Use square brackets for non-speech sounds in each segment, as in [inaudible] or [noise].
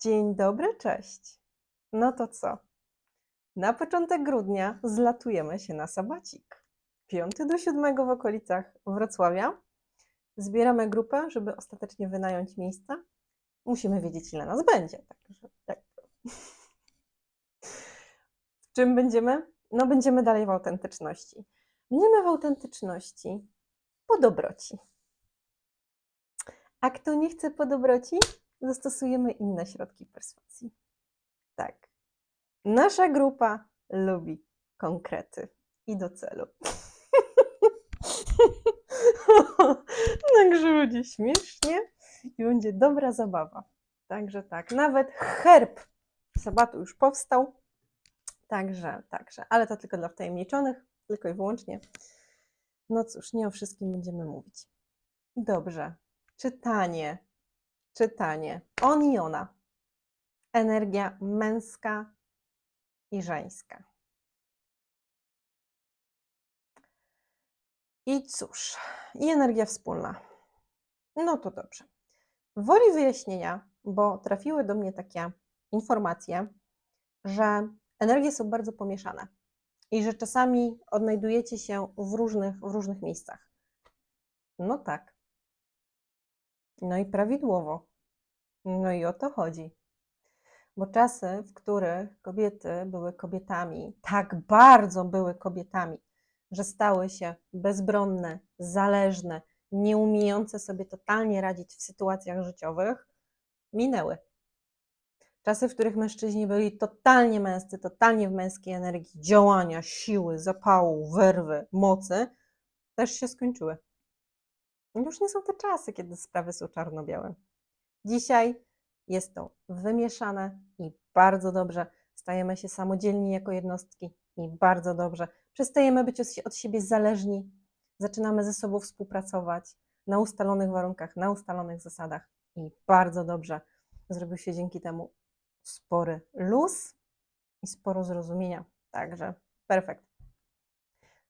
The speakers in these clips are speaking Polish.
Dzień dobry, cześć. No to co? Na początek grudnia zlatujemy się na sabacik. 5 do 7 w okolicach Wrocławia. Zbieramy grupę, żeby ostatecznie wynająć miejsce. Musimy wiedzieć, ile nas będzie. Także tak. [laughs] W czym będziemy? No, będziemy dalej w autentyczności. Będziemy w autentyczności po dobroci. A kto nie chce po dobroci, zastosujemy inne środki perswazji. Tak. Nasza grupa lubi konkrety i do celu. [laughs] Także będzie śmiesznie i będzie dobra zabawa. Także tak, nawet herb sabatu już powstał. Także, także, ale to tylko dla wtajemniczonych, tylko i wyłącznie. No cóż, nie o wszystkim będziemy mówić. Dobrze, czytanie, czytanie. On i ona. Energia męska i żeńska. I cóż, i energia wspólna. No to dobrze. Woli wyjaśnienia, bo trafiły do mnie takie informacje, że energie są bardzo pomieszane i że czasami odnajdujecie się w różnych, w różnych miejscach. No tak. No i prawidłowo. No i o to chodzi. Bo czasy, w których kobiety były kobietami, tak bardzo były kobietami, że stały się bezbronne, zależne, nie umiejące sobie totalnie radzić w sytuacjach życiowych, minęły. Czasy, w których mężczyźni byli totalnie męscy, totalnie w męskiej energii działania, siły, zapału, werwy, mocy, też się skończyły. Już nie są te czasy, kiedy sprawy są czarno-białe. Dzisiaj jest to wymieszane i bardzo dobrze. Stajemy się samodzielni jako jednostki i bardzo dobrze. Przestajemy być od- siebie zależni. Zaczynamy ze sobą współpracować na ustalonych warunkach, na ustalonych zasadach i bardzo dobrze. Zrobił się dzięki temu spory luz i sporo zrozumienia. Także perfekt.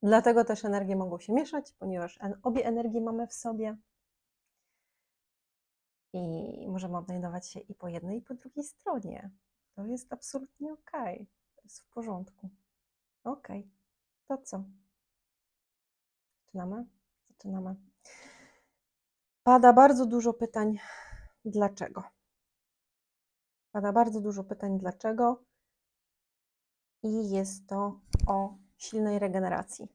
Dlatego też energie mogą się mieszać, ponieważ obie energie mamy w sobie i możemy odnajdować się i po jednej, i po drugiej stronie. To jest absolutnie ok. To jest w porządku. Ok. To co? Zaczynamy? Zaczynamy. Pada bardzo dużo pytań, dlaczego. Pada bardzo dużo pytań, dlaczego. I jest to o silnej regeneracji.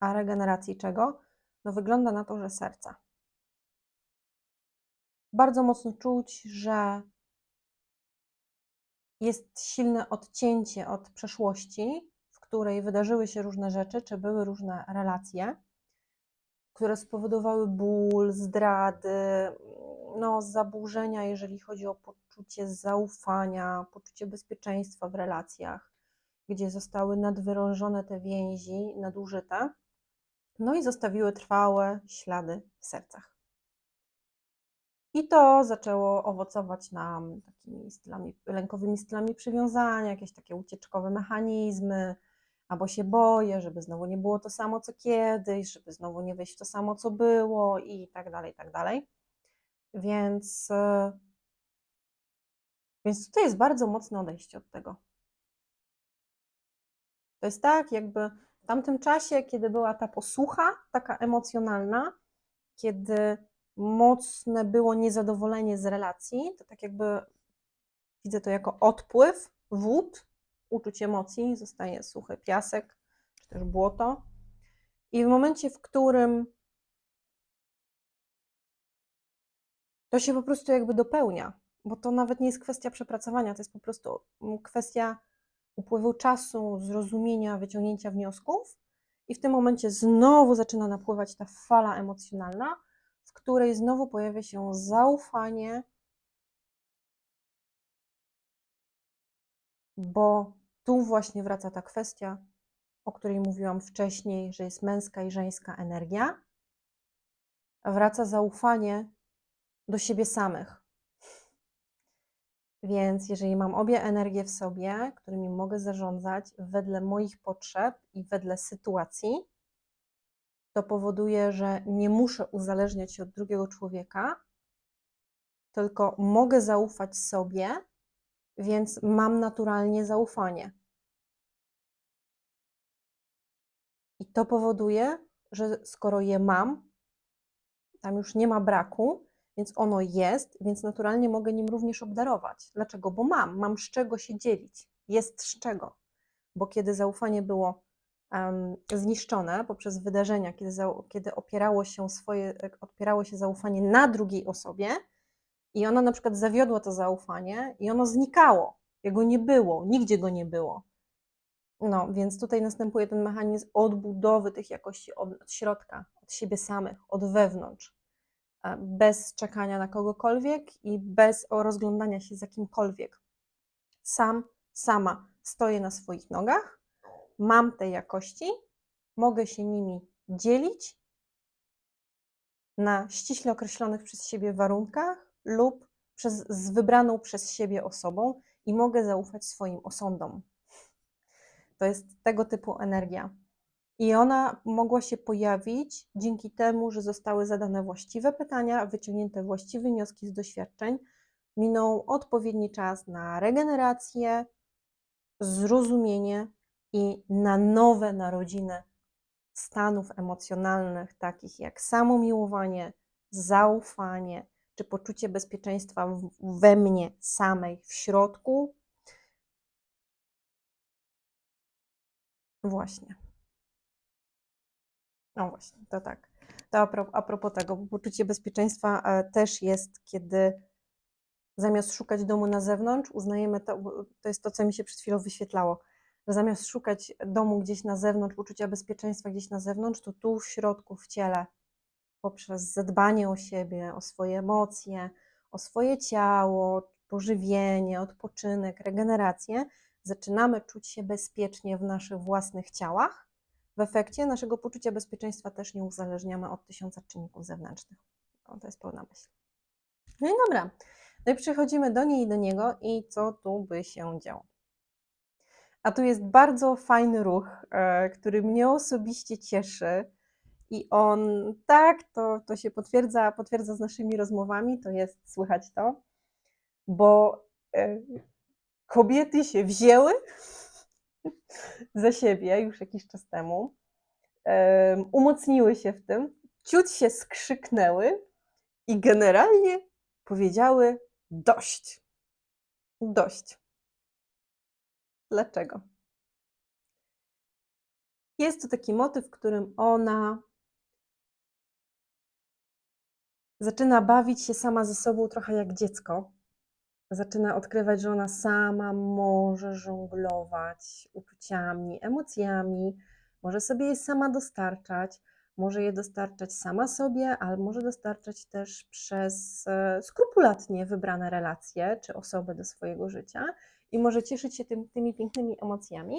A regeneracji czego? No wygląda na to, że serca. Bardzo mocno czuć, że jest silne odcięcie od przeszłości, w której wydarzyły się różne rzeczy, czy były różne relacje, które spowodowały ból, zdrady, no, zaburzenia, jeżeli chodzi o poczucie zaufania, poczucie bezpieczeństwa w relacjach, gdzie zostały nadwyrężone te więzi, nadużyte, no i zostawiły trwałe ślady w sercach. I to zaczęło owocować nam takimi stylami, lękowymi stylami przywiązania, jakieś takie ucieczkowe mechanizmy, albo się boję, żeby znowu nie było to samo co kiedyś, żeby znowu nie wejść w to samo co było i tak dalej, i tak dalej. Więc, e, więc tutaj jest bardzo mocne odejście od tego. To jest tak, jakby w tamtym czasie, kiedy była ta posłucha, taka emocjonalna, kiedy mocne było niezadowolenie z relacji, to tak jakby widzę to jako odpływ wód, uczuć emocji, zostaje suchy piasek, czy też błoto. I w momencie, w którym to się po prostu jakby dopełnia, bo to nawet nie jest kwestia przepracowania, to jest po prostu kwestia upływu czasu, zrozumienia, wyciągnięcia wniosków, i w tym momencie znowu zaczyna napływać ta fala emocjonalna, w której znowu pojawia się zaufanie, bo tu właśnie wraca ta kwestia, o której mówiłam wcześniej, że jest męska i żeńska energia. Wraca zaufanie do siebie samych. Więc jeżeli mam obie energie w sobie, którymi mogę zarządzać wedle moich potrzeb i wedle sytuacji, to powoduje, że nie muszę uzależniać się od drugiego człowieka, tylko mogę zaufać sobie, więc mam naturalnie zaufanie. I to powoduje, że skoro je mam, tam już nie ma braku, więc ono jest, więc naturalnie mogę nim również obdarować. Dlaczego? Bo mam, mam z czego się dzielić. Jest z czego. Bo kiedy zaufanie było zniszczone poprzez wydarzenia, kiedy, kiedy opierało, się swoje, opierało się zaufanie na drugiej osobie i ona na przykład zawiodła to zaufanie i ono znikało, jego nie było, nigdzie go nie było. No, więc tutaj następuje ten mechanizm odbudowy tych jakości od, od środka, od siebie samych, od wewnątrz, e, bez czekania na kogokolwiek i bez rozglądania się za kimkolwiek. Sam, sama stoję na swoich nogach, mam te jakości, mogę się nimi dzielić na ściśle określonych przez siebie warunkach lub przez, z wybraną przez siebie osobą i mogę zaufać swoim osądom. To jest tego typu energia. I ona mogła się pojawić dzięki temu, że zostały zadane właściwe pytania, wyciągnięte właściwe wnioski z doświadczeń, minął odpowiedni czas na regenerację, zrozumienie i na nowe narodziny stanów emocjonalnych, takich jak samomiłowanie, zaufanie czy poczucie bezpieczeństwa we mnie samej w środku. Właśnie. No właśnie, to tak. To a propos, a propos tego, bo poczucie bezpieczeństwa e, też jest, kiedy zamiast szukać domu na zewnątrz, uznajemy to, to jest to, co mi się przed chwilą wyświetlało, zamiast szukać domu gdzieś na zewnątrz, poczucia bezpieczeństwa gdzieś na zewnątrz, to tu w środku, w ciele, poprzez zadbanie o siebie, o swoje emocje, o swoje ciało, pożywienie, odpoczynek, regenerację, zaczynamy czuć się bezpiecznie w naszych własnych ciałach. W efekcie naszego poczucia bezpieczeństwa też nie uzależniamy od tysiąca czynników zewnętrznych. To jest pełna myśl. No i dobra. No i przechodzimy do niej i do niego i co tu by się działo. A tu jest bardzo fajny ruch, e, który mnie osobiście cieszy i on, tak, to, to się potwierdza, potwierdza z naszymi rozmowami, to jest, słychać to, bo e, kobiety się wzięły [laughs] za siebie już jakiś czas temu, umocniły się w tym, ciut się skrzyknęły i generalnie powiedziały dość. Dość. Dlaczego? Jest to taki motyw, w którym ona zaczyna bawić się sama ze sobą trochę jak dziecko. Zaczyna odkrywać, że ona sama może żonglować uczuciami, emocjami, może sobie je sama dostarczać, może je dostarczać sama sobie, ale może dostarczać też przez e, skrupulatnie wybrane relacje czy osoby do swojego życia i może cieszyć się tym, tymi pięknymi emocjami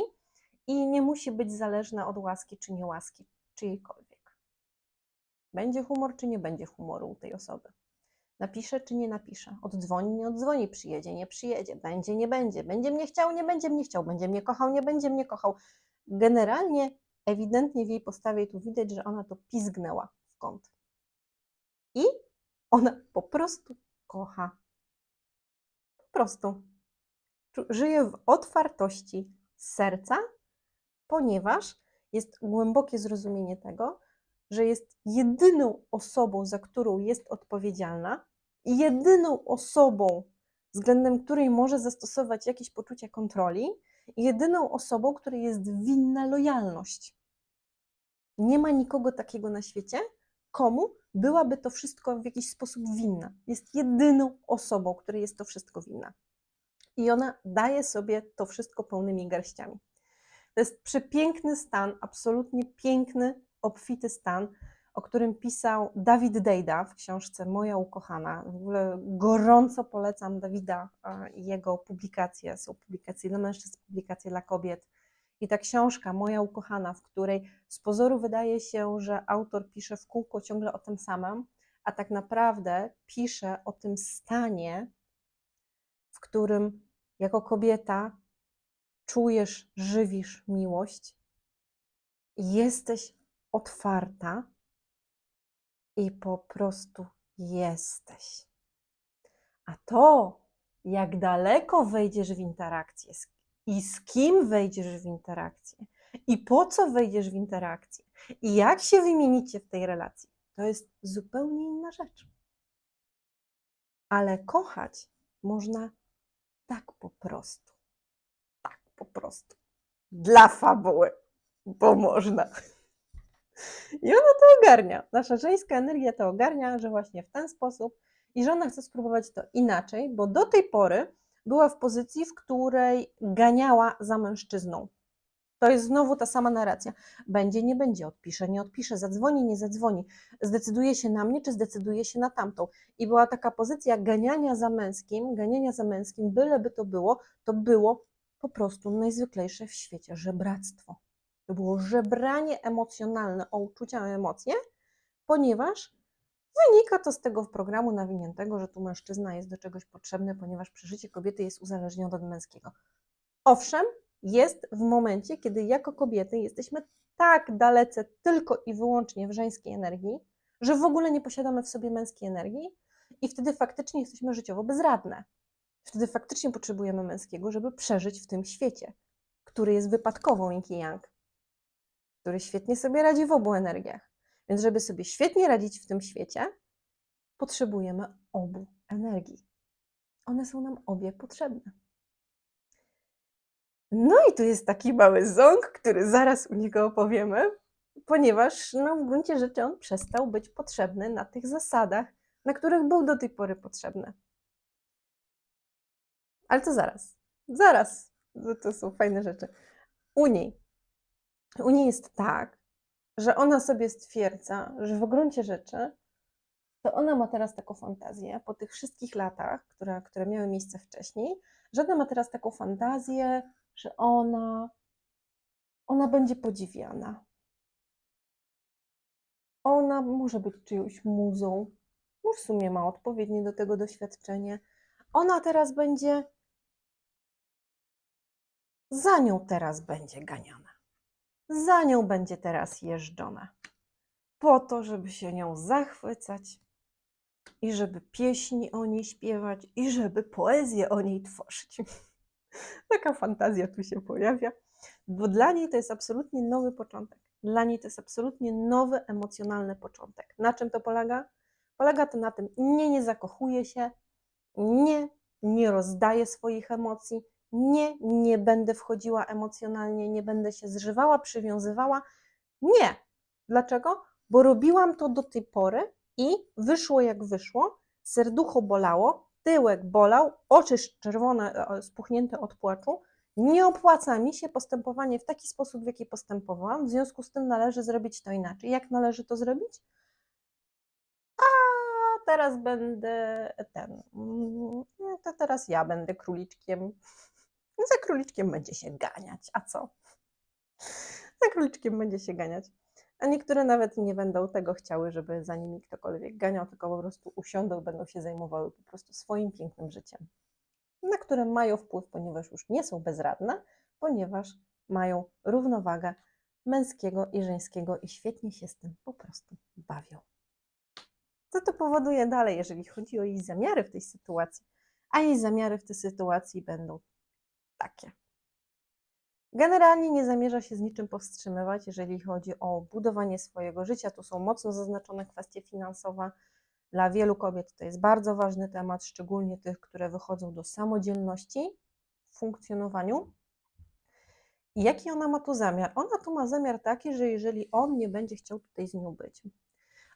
i nie musi być zależna od łaski czy niełaski czyjejkolwiek. Będzie humor czy nie będzie humoru u tej osoby. Napisze czy nie napisze, oddzwoni, nie oddzwoni, przyjedzie, nie przyjedzie, będzie, nie będzie, będzie mnie chciał, nie będzie mnie chciał, będzie mnie kochał, nie będzie mnie kochał. Generalnie ewidentnie w jej postawie tu widać, że ona to pizgnęła w kąt. I ona po prostu kocha. Po prostu. Żyje w otwartości serca, ponieważ jest głębokie zrozumienie tego, że jest jedyną osobą, za którą jest odpowiedzialna, i jedyną osobą, względem której może zastosować jakieś poczucie kontroli, i jedyną osobą, której jest winna lojalność. Nie ma nikogo takiego na świecie, komu byłaby to wszystko w jakiś sposób winna. Jest jedyną osobą, której jest to wszystko winna. I ona daje sobie to wszystko pełnymi garściami. To jest przepiękny stan, absolutnie piękny, obfity stan, o którym pisał Dawid Dejda w książce Moja ukochana. W ogóle gorąco polecam Dawida i jego publikacje. Są publikacje dla mężczyzn, publikacje dla kobiet. I ta książka, Moja ukochana, w której z pozoru wydaje się, że autor pisze w kółko ciągle o tym samym, a tak naprawdę pisze o tym stanie, którym jako kobieta czujesz, żywisz miłość, jesteś otwarta i po prostu jesteś. A to, jak daleko wejdziesz w interakcję i z kim wejdziesz w interakcję, i po co wejdziesz w interakcję, i jak się wymienicie w tej relacji, to jest zupełnie inna rzecz. Ale kochać można tak po prostu. Tak po prostu. Dla fabuły, bo można. I ona to ogarnia. Nasza żeńska energia to ogarnia, że właśnie w ten sposób i że ona chce spróbować to inaczej, bo do tej pory była w pozycji, w której ganiała za mężczyzną. To jest znowu ta sama narracja. Będzie, nie będzie, odpisze, nie odpisze, zadzwoni, nie zadzwoni, zdecyduje się na mnie, czy zdecyduje się na tamtą. I była taka pozycja ganiania za męskim, ganiania za męskim, byleby to było, to było po prostu najzwyklejsze w świecie żebractwo. To było żebranie emocjonalne o uczucia, o emocje, ponieważ wynika to z tego programu nawiniętego, że tu mężczyzna jest do czegoś potrzebny, ponieważ przeżycie kobiety jest uzależnione od męskiego. Owszem, jest w momencie, kiedy jako kobiety jesteśmy tak dalece tylko i wyłącznie w żeńskiej energii, że w ogóle nie posiadamy w sobie męskiej energii i wtedy faktycznie jesteśmy życiowo bezradne. Wtedy faktycznie potrzebujemy męskiego, żeby przeżyć w tym świecie, który jest wypadkową yin yang, który świetnie sobie radzi w obu energiach. Więc żeby sobie świetnie radzić w tym świecie, potrzebujemy obu energii. One są nam obie potrzebne. No i tu jest taki mały ząg, który zaraz u niego opowiemy, ponieważ no, w gruncie rzeczy on przestał być potrzebny na tych zasadach, na których był do tej pory potrzebny. Ale to zaraz, zaraz, to, to są fajne rzeczy. U niej, u niej jest tak, że ona sobie stwierdza, że w gruncie rzeczy to ona ma teraz taką fantazję po tych wszystkich latach, które, które miały miejsce wcześniej, że ona ma teraz taką fantazję, że ona, ona będzie podziwiana. Ona może być czyjąś muzą, no w sumie ma odpowiednie do tego doświadczenie. Ona teraz będzie, za nią teraz będzie ganiana. Za nią będzie teraz jeżdżona. Po to, żeby się nią zachwycać i żeby pieśni o niej śpiewać i żeby poezję o niej tworzyć. [laughs] Taka fantazja tu się pojawia, bo dla niej to jest absolutnie nowy początek. Dla niej to jest absolutnie nowy emocjonalny początek. Na czym to polega? Polega to na tym, nie, nie zakochuje się, nie, nie rozdaje swoich emocji, nie, nie będę wchodziła emocjonalnie, nie będę się zżywała, przywiązywała. Nie. Dlaczego? Bo robiłam to do tej pory i wyszło jak wyszło, serducho bolało, tyłek bolał, oczy czerwone, e, spuchnięte od płaczu. Nie opłaca mi się postępowanie w taki sposób, w jaki postępowałam, w związku z tym należy zrobić to inaczej. Jak należy to zrobić? A teraz będę ten. mm, To teraz ja będę króliczkiem. Za króliczkiem będzie się ganiać. A co? Za króliczkiem będzie się ganiać. A niektóre nawet nie będą tego chciały, żeby za nimi ktokolwiek ganiał, tylko po prostu usiądą będą się zajmowały po prostu swoim pięknym życiem, na które mają wpływ, ponieważ już nie są bezradne, ponieważ mają równowagę męskiego i żeńskiego i świetnie się z tym po prostu bawią. Co to powoduje dalej, jeżeli chodzi o jej zamiary w tej sytuacji? A jej zamiary w tej sytuacji będą takie. Generalnie nie zamierza się z niczym powstrzymywać, jeżeli chodzi o budowanie swojego życia. Tu są mocno zaznaczone kwestie finansowe. Dla wielu kobiet to jest bardzo ważny temat, szczególnie tych, które wychodzą do samodzielności w funkcjonowaniu. I jaki ona ma tu zamiar? Ona tu ma zamiar taki, że jeżeli on nie będzie chciał tutaj z nią być,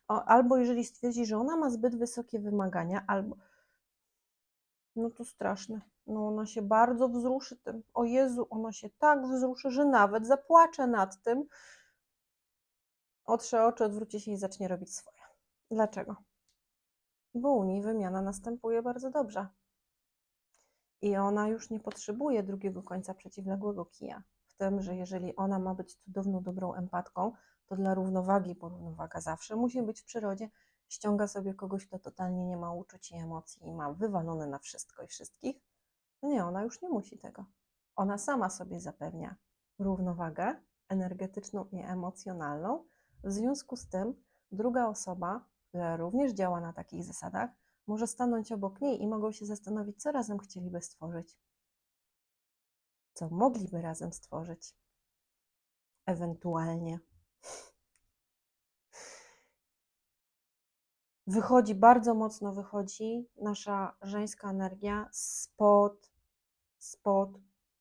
albo jeżeli stwierdzi, że ona ma zbyt wysokie wymagania, albo no to straszne. No ona się bardzo wzruszy tym. O Jezu, ona się tak wzruszy, że nawet zapłacze nad tym. Otrze oczy, odwróci się i zacznie robić swoje. Dlaczego? Bo u niej wymiana następuje bardzo dobrze. I ona już nie potrzebuje drugiego końca przeciwległego kija. W tym, że jeżeli ona ma być cudowną, dobrą empatką, to dla równowagi, bo równowaga zawsze musi być w przyrodzie, ściąga sobie kogoś, kto totalnie nie ma uczuć i emocji i ma wywalone na wszystko i wszystkich. Nie, ona już nie musi tego. Ona sama sobie zapewnia równowagę energetyczną i emocjonalną. W związku z tym druga osoba, która również działa na takich zasadach, może stanąć obok niej i mogą się zastanowić, co razem chcieliby stworzyć. Co mogliby razem stworzyć. Ewentualnie. Wychodzi, bardzo mocno wychodzi nasza żeńska energia spod, spod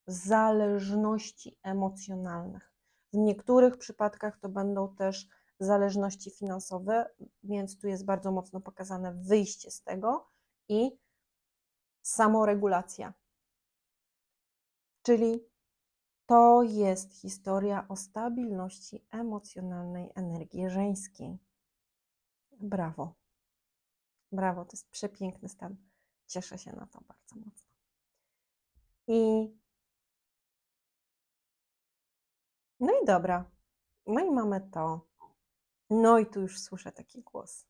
zależności emocjonalnych. W niektórych przypadkach to będą też zależności finansowe, więc tu jest bardzo mocno pokazane wyjście z tego i samoregulacja. Czyli to jest historia o stabilności emocjonalnej energii żeńskiej. Brawo. Brawo, to jest przepiękny stan. Cieszę się na to bardzo mocno. I no i dobra. No i mamy to. No i tu już słyszę taki głos.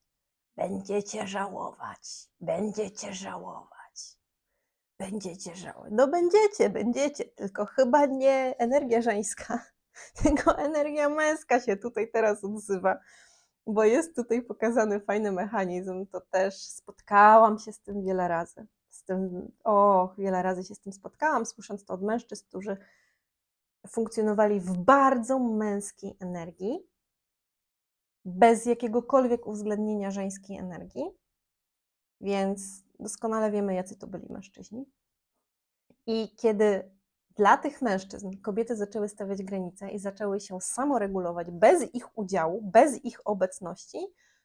Będziecie żałować, będziecie żałować, będziecie żałować. No będziecie, będziecie, tylko chyba nie energia żeńska, [laughs] tylko energia męska się tutaj teraz odzywa, bo jest tutaj pokazany fajny mechanizm. To też spotkałam się z tym wiele razy. Z tym, och, wiele razy się z tym spotkałam, słysząc to od mężczyzn, którzy funkcjonowali w bardzo męskiej energii, bez jakiegokolwiek uwzględnienia żeńskiej energii, więc doskonale wiemy, jacy to byli mężczyźni. I kiedy dla tych mężczyzn kobiety zaczęły stawiać granice i zaczęły się samoregulować bez ich udziału, bez ich obecności,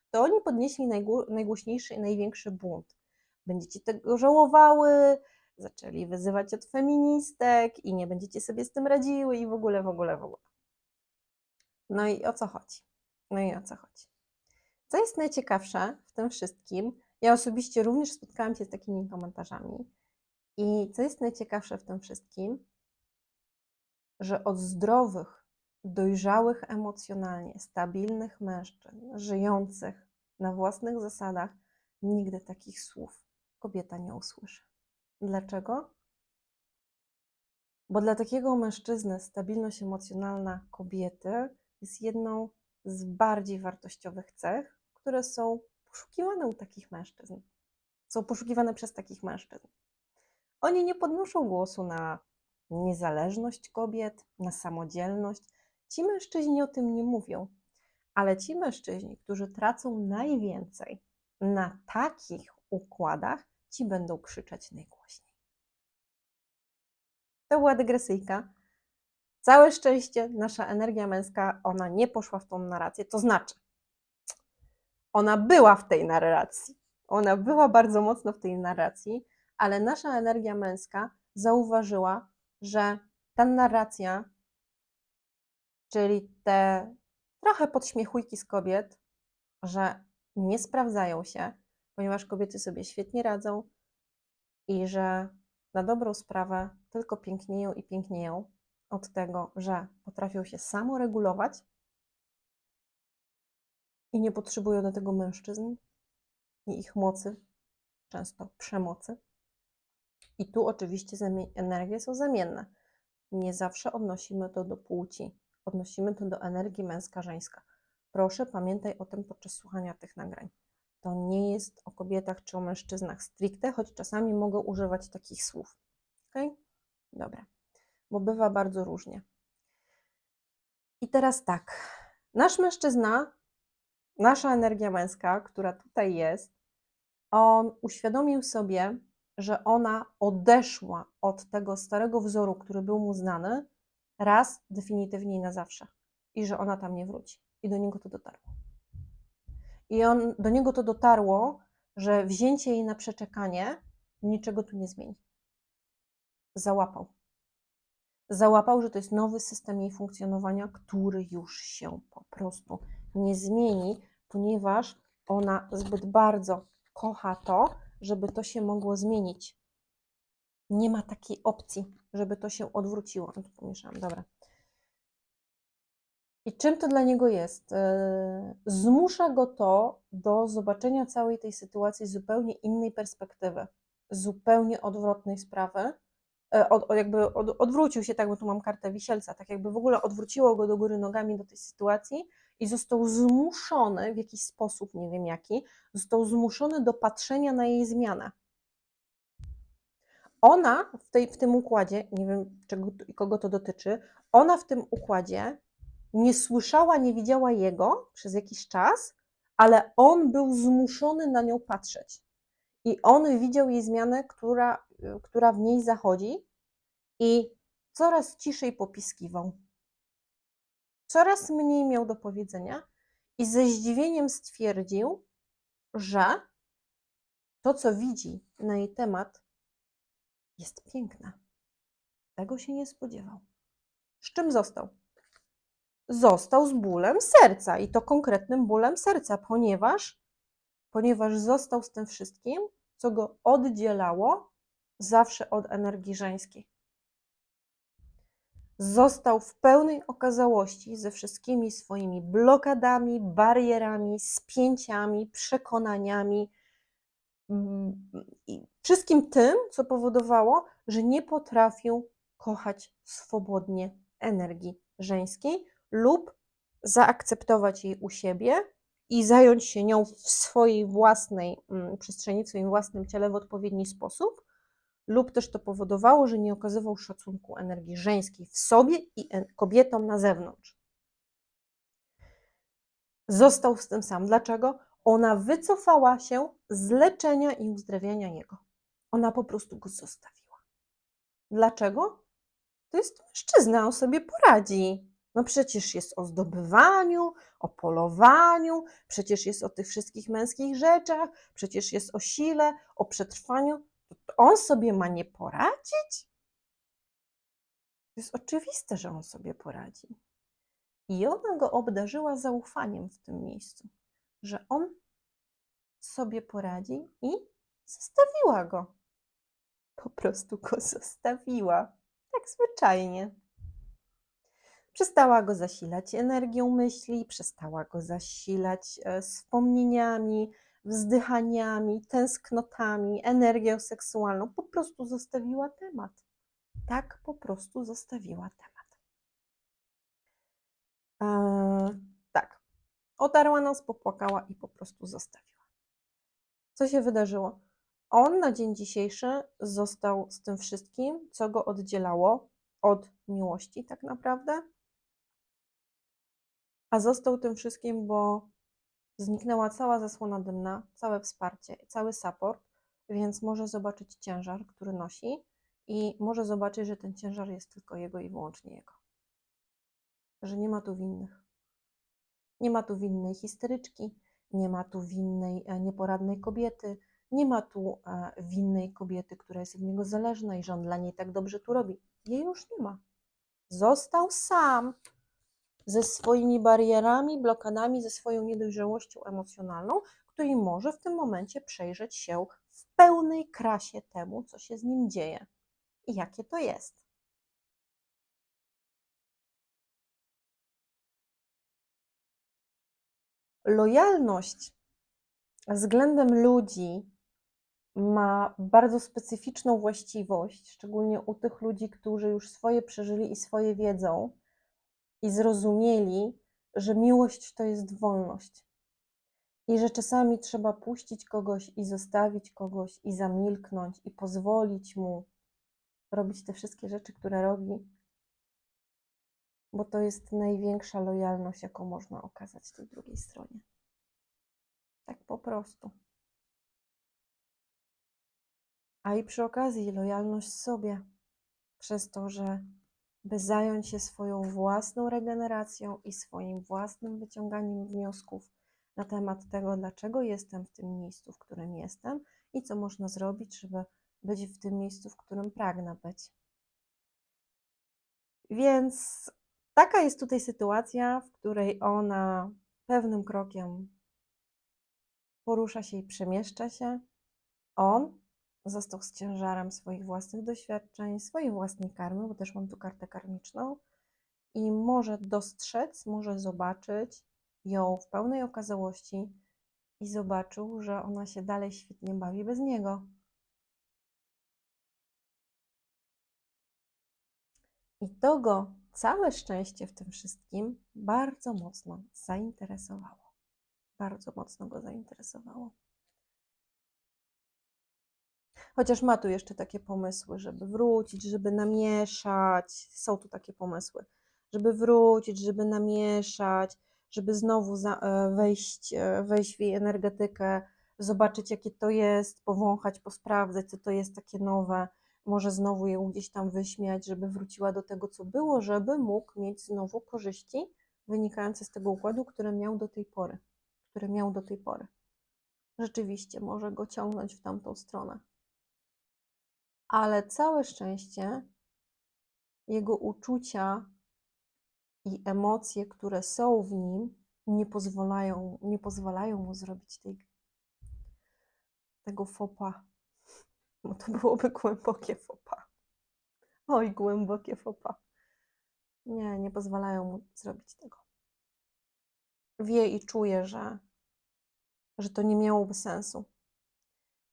to oni podnieśli najgło- najgłośniejszy i największy bunt. Będziecie tego żałowały, zaczęli wyzywać od feministek i nie będziecie sobie z tym radziły i w ogóle, w ogóle, w ogóle. No i o co chodzi? No i o co chodzi? Co jest najciekawsze w tym wszystkim, ja osobiście również spotkałam się z takimi komentarzami. I co jest najciekawsze w tym wszystkim, że od zdrowych, dojrzałych emocjonalnie, stabilnych mężczyzn, żyjących na własnych zasadach, nigdy takich słów kobieta nie usłyszy. Dlaczego? Bo dla takiego mężczyzny stabilność emocjonalna kobiety jest jedną z bardziej wartościowych cech, które są poszukiwane u takich mężczyzn. Są poszukiwane przez takich mężczyzn. Oni nie podnoszą głosu na niezależność kobiet, na samodzielność. Ci mężczyźni o tym nie mówią, ale ci mężczyźni, którzy tracą najwięcej na takich układach, ci będą krzyczeć najgłośniej. To była dygresyjka. Całe szczęście, nasza energia męska, ona nie poszła w tą narrację. To znaczy, ona była w tej narracji. Ona była bardzo mocno w tej narracji, ale nasza energia męska zauważyła, że ta narracja, czyli te trochę podśmiechujki z kobiet, że nie sprawdzają się, ponieważ kobiety sobie świetnie radzą i że na dobrą sprawę tylko pięknieją i pięknieją od tego, że potrafią się samoregulować i nie potrzebują do tego mężczyzn i ich mocy, często przemocy. I tu oczywiście energie są zamienne. Nie zawsze odnosimy to do płci, odnosimy to do energii męska-żeńska. Proszę pamiętaj o tym podczas słuchania tych nagrań. To nie jest o kobietach czy o mężczyznach stricte, choć czasami mogę używać takich słów. Ok? Dobra, bo bywa bardzo różnie. I teraz tak. Nasz mężczyzna, nasza energia męska, która tutaj jest, on uświadomił sobie, że ona odeszła od tego starego wzoru, który był mu znany, raz definitywnie i na zawsze. I że ona tam nie wróci. I do niego to dotarło. I on, do niego to dotarło, że wzięcie jej na przeczekanie niczego tu nie zmieni. Załapał. Załapał, że to jest nowy system jej funkcjonowania, który już się po prostu nie zmieni, ponieważ ona zbyt bardzo kocha to, żeby to się mogło zmienić. Nie ma takiej opcji, żeby to się odwróciło. No to pomieszałam, dobra. I czym to dla niego jest? E, zmusza go to do zobaczenia całej tej sytuacji z zupełnie innej perspektywy, zupełnie odwrotnej sprawy. E, od, jakby od, odwrócił się, tak, bo tu mam kartę wisielca, tak jakby w ogóle odwróciło go do góry nogami do tej sytuacji i został zmuszony w jakiś sposób, nie wiem jaki, został zmuszony do patrzenia na jej zmianę. Ona w, tej, w tym układzie, nie wiem czego, kogo to dotyczy, ona w tym układzie nie słyszała, nie widziała jego przez jakiś czas, ale on był zmuszony na nią patrzeć. I on widział jej zmianę, która, która w niej zachodzi, i coraz ciszej popiskiwał. Coraz mniej miał do powiedzenia, i ze zdziwieniem stwierdził, że to, co widzi na jej temat, jest piękne. Tego się nie spodziewał. Z czym został? Został z bólem serca i to konkretnym bólem serca, ponieważ, ponieważ został z tym wszystkim, co go oddzielało zawsze od energii żeńskiej. Został w pełnej okazałości ze wszystkimi swoimi blokadami, barierami, spięciami, przekonaniami mm, wszystkim tym, co powodowało, że nie potrafił kochać swobodnie energii żeńskiej lub zaakceptować jej u siebie i zająć się nią w swojej własnej mm, przestrzeni, w swoim własnym ciele w odpowiedni sposób, lub też to powodowało, że nie okazywał szacunku energii żeńskiej w sobie i kobietom na zewnątrz. Został z tym sam. Dlaczego? Ona wycofała się z leczenia i uzdrawiania jego. Ona po prostu go zostawiła. Dlaczego? To jest mężczyzna, on sobie poradzi. No przecież jest o zdobywaniu, o polowaniu, przecież jest o tych wszystkich męskich rzeczach, przecież jest o sile, o przetrwaniu. On sobie ma nie poradzić? To jest oczywiste, że on sobie poradzi. I ona go obdarzyła zaufaniem w tym miejscu, że on sobie poradzi i zostawiła go. Po prostu go [laughs] zostawiła. Tak zwyczajnie. Przestała go zasilać energią myśli, przestała go zasilać e, wspomnieniami, wzdychaniami, tęsknotami, energią seksualną. Po prostu zostawiła temat. Tak po prostu zostawiła temat. Eee, tak. Otarła nas, popłakała i po prostu zostawiła. Co się wydarzyło? On na dzień dzisiejszy został z tym wszystkim, co go oddzielało od miłości, tak naprawdę, a został tym wszystkim, bo zniknęła cała zasłona dymna, całe wsparcie, cały support, więc może zobaczyć ciężar, który nosi i może zobaczyć, że ten ciężar jest tylko jego i wyłącznie jego. Że nie ma tu winnych. Nie ma tu winnej histeryczki, nie ma tu winnej, e, nieporadnej kobiety, nie ma tu e, winnej kobiety, która jest od niego zależna i że on dla niej tak dobrze tu robi. Jej już nie ma. Został sam ze swoimi barierami, blokadami, ze swoją niedojrzałością emocjonalną, który może w tym momencie przejrzeć się w pełnej krasie temu, co się z nim dzieje i jakie to jest. Lojalność względem ludzi ma bardzo specyficzną właściwość, szczególnie u tych ludzi, którzy już swoje przeżyli i swoje wiedzą i zrozumieli, że miłość to jest wolność. I że czasami trzeba puścić kogoś i zostawić kogoś i zamilknąć i pozwolić mu robić te wszystkie rzeczy, które robi, bo to jest największa lojalność, jaką można okazać tej drugiej stronie. Tak po prostu. A i przy okazji lojalność sobie, przez to, że by zająć się swoją własną regeneracją i swoim własnym wyciąganiem wniosków na temat tego, dlaczego jestem w tym miejscu, w którym jestem i co można zrobić, żeby być w tym miejscu, w którym pragnę być. Więc taka jest tutaj sytuacja, w której ona pewnym krokiem porusza się i przemieszcza się. On został z ciężarem swoich własnych doświadczeń, swojej własnej karmy, bo też mam tu kartę karmiczną, i może dostrzec, może zobaczyć ją w pełnej okazałości i zobaczył, że ona się dalej świetnie bawi bez niego. I to go całe szczęście w tym wszystkim bardzo mocno zainteresowało. Bardzo mocno go zainteresowało. Chociaż ma tu jeszcze takie pomysły, żeby wrócić, żeby namieszać. Są tu takie pomysły, żeby wrócić, żeby namieszać, żeby znowu e, wejść, e, wejść w jej energetykę, zobaczyć, jakie to jest, powąchać, posprawdzać, co to jest takie nowe. Może znowu ją gdzieś tam wyśmiać, żeby wróciła do tego, co było, żeby mógł mieć znowu korzyści wynikające z tego układu, który miał do tej pory. Który miał do tej pory. Rzeczywiście może go ciągnąć w tamtą stronę ale całe szczęście jego uczucia i emocje, które są w nim, nie pozwalają, nie pozwalają mu zrobić tej, tego fopa. [laughs] Bo to byłoby głębokie fopa. Oj, głębokie fopa. Nie, nie pozwalają mu zrobić tego. Wie i czuje, że, że to nie miałoby sensu.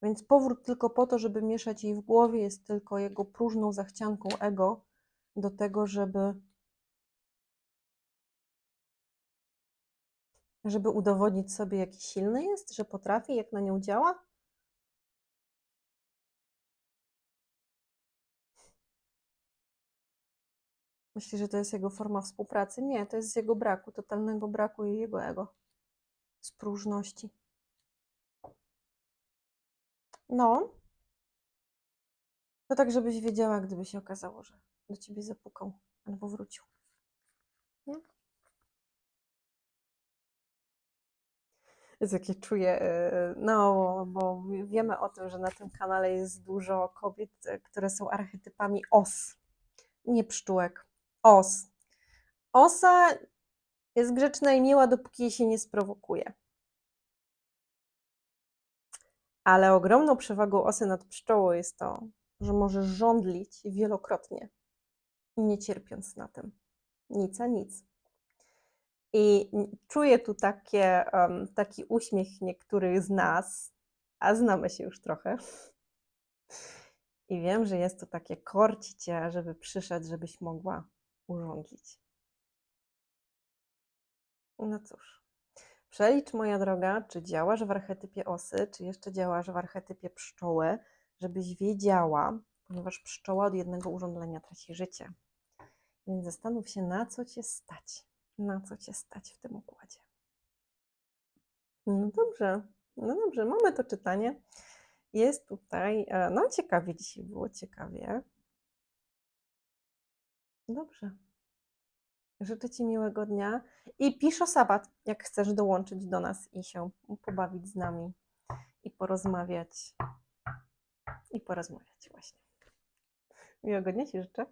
Więc powrót tylko po to, żeby mieszać jej w głowie, jest tylko jego próżną zachcianką ego do tego, żeby, żeby udowodnić sobie, jaki silny jest, że potrafi, jak na nią działa. Myśli, że to jest jego forma współpracy? Nie, to jest z jego braku, totalnego braku i jego ego, z próżności. No. To tak, żebyś wiedziała, gdyby się okazało, że do ciebie zapukał albo wrócił. Nie? Jest jakie czuję, e, no, bo wiemy o tym, że na tym kanale jest dużo kobiet, e, które są archetypami os, nie pszczółek, os. Osa jest grzeczna i miła, dopóki jej się nie sprowokuje. Ale ogromną przewagą osy nad pszczołą jest to, że może żądlić wielokrotnie, nie cierpiąc na tym. Nic a nic. I czuję tu takie, um, taki uśmiech niektórych z nas, a znamy się już trochę. I wiem, że jest to takie korcicie, żeby przyszedł, żebyś mogła urządzić. No cóż. Przelicz, moja droga, czy działasz w archetypie osy, czy jeszcze działasz w archetypie pszczoły, żebyś wiedziała, ponieważ pszczoła od jednego urządzenia traci życie. Więc zastanów się, na co cię stać, na co cię stać w tym układzie. No dobrze, no dobrze, mamy to czytanie. Jest tutaj, e, no ciekawie dzisiaj było, ciekawie. Dobrze. Życzę Ci miłego dnia i pisz o sabat, jak chcesz dołączyć do nas i się pobawić z nami i porozmawiać. I porozmawiać właśnie. Miłego dnia Ci życzę.